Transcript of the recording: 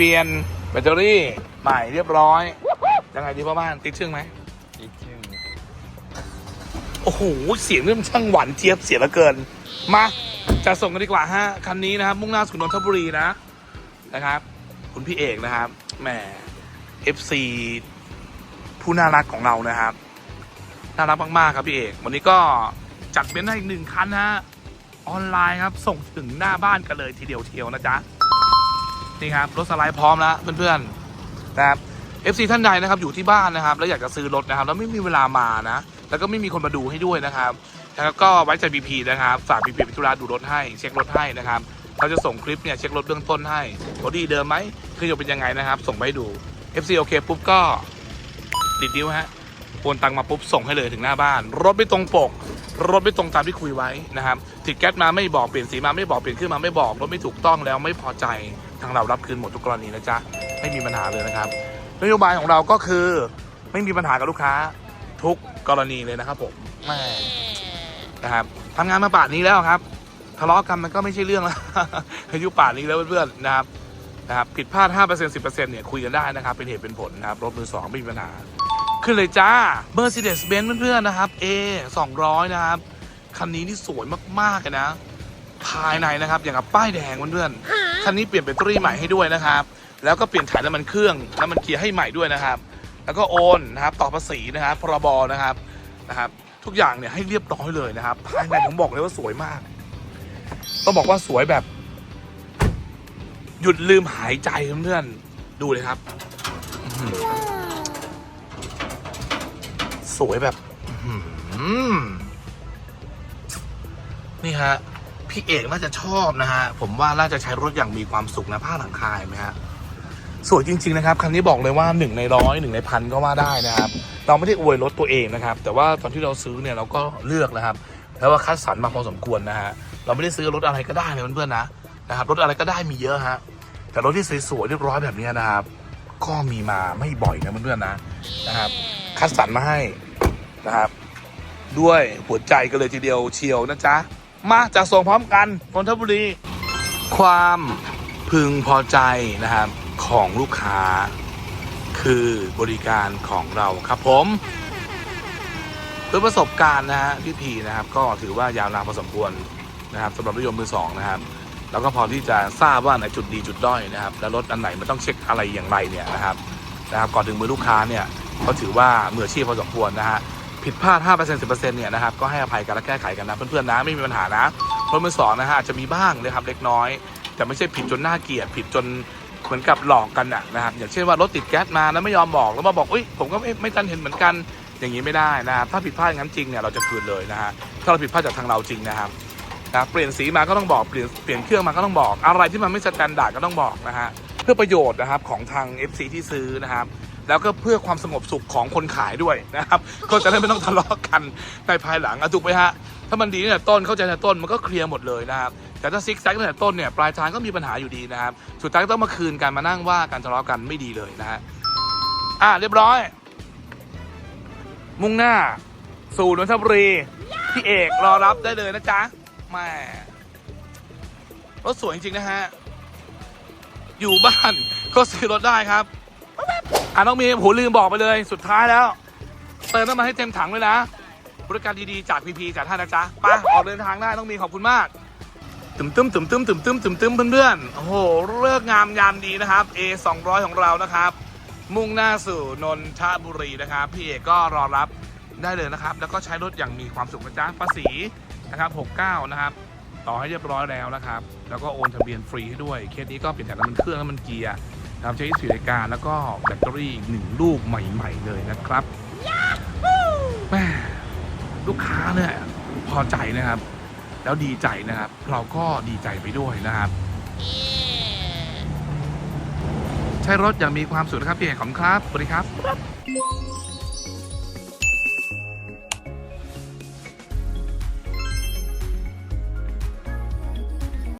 ปลี่ยนแบตเตอรี่ใหม่เรียบร้อยยังไงดีพ่อบ้านติดเชื่องไหมอีกชื่อโอ้โหเสียงเริ่มช่างหวานเจี๊ยบเสียเหลือเกิน มาจะส่งกันดีกว่าฮะคันนี้นะครับ มุ่งหน้าสู่นนทบุรีนะนะครับ คุณพี่เอกนะครับแหม FC ผู้น่ารักของเรานะครับน่ารักมากๆครับพี่เอก วันนี้ก็จัดเป็นให้อีกหนึ่งคันนะฮะออนไลน์ครับ ส่งถึงหน้าบ้านกันเลยทีเดียวเทียวนะจ๊ะ นี่ครับรถสไลด์พร้อมแล้วเพื่อนๆนะครับ FC ท่านใดนะครับอยู่ที่บ้านนะครับ แล้วอยากจะซื้อรถนะครับ แล้วไม่มีเวลามานะ แล้วก็ไม่มีคนมาดูให้ด้วยนะครับแล้วก็ไว้ใจ BP นะครับฝาก BP พิทุราดูรถให้เช็ครถให้นะครับเขาจะส่งคลิปเนี่ยเช็ครถเบื้องต้นให้รถดีเดิมไหมคืออยู่เป็นยังไงนะครับ ส่งไปดู FC โอเคปุ๊บก็ติดนิ้วฮะโอนตังมาปุ๊บส่งให้เลยถึงหน้าบ้าน รถไม่ตรงปก รถไม่ตรงตามที่คุยไว้นะครับติดแก๊สมาไม่บอกเปลี่ยนสีมาไม่บอกเปลี่ยนขึ้นมาไม่บอกรถไม่ถูกต้องแล้วไม่พอใจ ทางเรารับคืนหมดทุกกรณีนะจ๊ะไม่มีปัญหาเลยนะครับ นโยบายของเราก็คือไม่มีปัญหากับลูกค้าทุกกรณีเลยนะครับผมแม่นะครับทำงานมาป่านนี้แล้วครับทะเลาะกันมันก็ไม่ใช่เรื่องแล้วอายุป่านนี้แล้วเพื่อนๆนะครับนะครับผิดพลาด 5% 10%เนี่ยคุยกันได้นะครับ เป็นเหตุเป็นผลนะครับรถมือสองไม่มีปัญหา ขึ้นเลยจ้า Mercedes-Benz เพื่อนๆนะครับ A 200 นะครับ คันนี้นี่สวยมากๆเลยนะ ภายในนะครับ อย่างกับป้ายแดงเพื่อนๆ คันนี้เปลี่ยนแบตเตอรี่ใหม่ให้ด้วยนะครับ แล้วก็เปลี่ยนถ่ายน้ำมันเครื่องน้ำมันเกียร์ให้ใหม่ด้วยนะครับ แล้วก็โอนนะครับต่อภาษีนะครับพรบนะครับนะครับ ทุกอย่างเนี่ยให้เรียบร้อยเลยนะครับภายในผมบอกเลยว่าสวยมากต้องบอกว่าสวยแบบ หยุดลืมหายใจเพื่อนๆดูเลยครับ สวยแบบนี่ฮะ พี่เอกน่าจะชอบนะฮะ ผมว่าน่าจะใช้รถอย่างมีความสุขนะผ้าหลังคาเห็นไหมฮะสวยจริง ๆ นะครับ คันนี้บอกเลยว่าหนึ่งในร้อยหนึ่งในพันก็ว่าได้นะครับ เราไม่ได้อวยรถตัวเองนะครับ แต่ว่าตอนที่เราซื้อเนี่ยเราก็เลือกนะครับ แล้วว่าคัดสรรมาพอสมควรนะฮะ เราไม่ได้ซื้อรถอะไรก็ได้เลยเพื่อนๆนะนะครับ รถอะไรก็ได้มีเยอะฮะ แต่รถที่สวยๆเรียบร้อยแบบนี้นะครับ ก็มีมาไม่บ่อยนะเพื่อนๆนะนะครับ คัดสรรมาให้นะครับ ด้วยหัวใจกันเลยทีเดียวเชียวนะจ๊ะ มาจะส่งพร้อมกันนนทบุรี ความพึงพอใจนะครับของลูกค้า คือบริการของเราครับผมด้วยประสบการณ์นะฮะพี่พีนะครับ ก็ถือว่ายาวนานพอสมควรนะครับสำหรับรถยนต์มือสองนะครับแล้วก็พอที่จะทราบว่าไหนจุดดีจุดด้อยนะครับ แล้วรถอันไหนมันต้องเช็คอะไรอย่างไรเนี่ยนะครับนะครับ ก่อนถึงมือลูกค้าเนี่ยก็ถือว่ามืออาชีพพอสมควรนะฮะ ผิดพลาด 5% 10%เนี่ยนะครับ ก็ให้อภัยกันและแก้ไขกันนะ เพื่อนๆนะไม่มีปัญหานะรถมือสองนะฮะอาจจะมีบ้างนะครับเล็กน้อย แต่ไม่ใช่ผิดจนน่าเกลียดผิดจนเหมือนกับหลอกกันนะนะครับอย่างเช่นว่ารถติดแก๊สมาแล้วไม่ยอมบอกแล้วมาบอกอุ้ยผมก็ไม่ไม่ทันเห็นเหมือนกันอย่างนี้ไม่ได้นะครับถ้าผิดพลาดอย่างนั้นจริงเนี่ยเราจะคืนเลยนะฮะถ้าเราผิดพลาดจากทางเราจริงนะครับนะเปลี่ยนสีมาก็ต้องบอกเปลี่ยนเปลี่ยนเครื่องมาก็ต้องบอก อะไรที่มันไม่สแตนดาร์ดก็ต้องบอกนะฮะเพื่อประโยชน์นะครับของทาง FC ที่ซื้อนะครับ แล้วก็เพื่อความสงบสุขของคนขายด้วยนะครับ ก็จะได้ไม่ต้องทะเลาะกันในภายหลังอะถูกไหมฮะถ้ามันดีตั้งแต่ต้นเข้าใจตั้งแต่ต้นมันก็เคลียร์หมดเลยนะครับแต่ถ้าซิกแซกตั้งแต่ต้นเนี่ยปลายทางก็มีปัญหาอยู่ดีนะครับสุดท้ายต้องมาคืนกันมานั่งว่ากันทะเลาะกันไม่ดีเลยนะฮะอะเรียบร้อย มุ่งหน้า สู่นนทบุรีพี่เอกรอรับได้เลยนะจ๊ะแม่รถสวยจริงๆนะฮะ อยู่บ้านก็ซื้อรถได้ครับาน้องมีโหลืมบอกไปเลยสุดท้ายแล้ว เติมน้ำมันให้เต็มถังเลยนะ บริการดีๆ จากพีพีจากท่านนะจ๊ะไปออกเดินทางได้ต้องมีขอบคุณมากตึมตึมตึมตึมตึมตึมตึมตึมเพื่อนๆโอ้โหเลิกงามยามดีนะครับ A 2 0 0ของเรานะครับ มุ่งหน้าสู่นนทบุรีนะครับ พี่เอกก็รอรับได้เลยนะครับ แล้วก็ใช้รถอย่างมีความสุขนะจ๊ะภาษีนะครับ69นะครับต่อให้เรียบร้อยแล้วนะครับ แล้วก็โอนทะเบียนฟรีให้ด้วย เคสนี้ก็เปลี่ยนแต่น้ำมันเครื่องน้ำมันเกียร์ นะครับใช้สีรายการแล้วก็แบตเตอรี่อีกหนึ่งลูกใหม่ ๆ เลยนะครับแม่ลูกค้าเนี่ยพอใจนะครับ แล้วดีใจนะครับ เราก็ดีใจไปด้วยนะครับ ใช้รถอย่างมีความสุขนะครับพี่เอกขอบคุณครับสวัสดีครับ